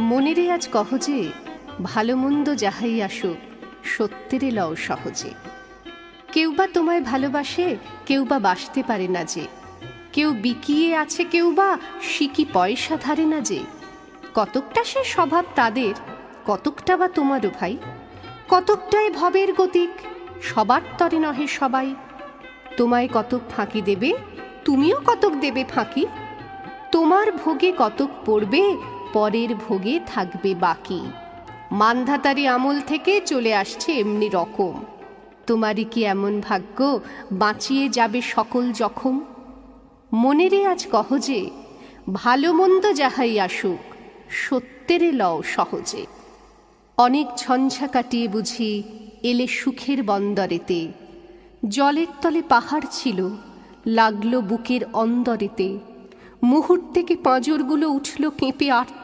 মনেরে আজ কহ যে ভালো মন্দ যাহাই আসুক সত্যেরে লও সহজে। কেউ বা তোমায় ভালোবাসে, কেউ বা বাসতে পারে না যে। কেউ বিকিয়ে আছে, কেউ বা সিকি পয়সা ধারে না যে। কতকটা সে স্বভাব তাদের, কতকটা বা তোমারও ভাই। কতকটাই ভবের গতিক, সবার তরে নহে সবাই। তোমায় কতক ফাঁকি দেবে, তুমিও কতক দেবে ফাঁকি। তোমার ভোগে কতক পড়বে পরের ভোগে থাকবে বাকি। মান্ধাতারি আমল থেকে চলে আসছে এমনি রকম। তোমারই কি এমন ভাগ্য বাঁচিয়ে যাবে সকল জখম? মনেরে আজ কহ যে, ভালো মন্দ যাহাই আসুক, সত্যেরে লও সহজে। অনেক ঝঞ্ঝা কাটিয়ে বুঝি এলে সুখের বন্দরেতে। জলের তলে পাহাড় ছিল, লাগল বুকের অন্দরেতে। মুহূর্তেকে পাঁজরগুলো উঠল কেঁপে আর্ত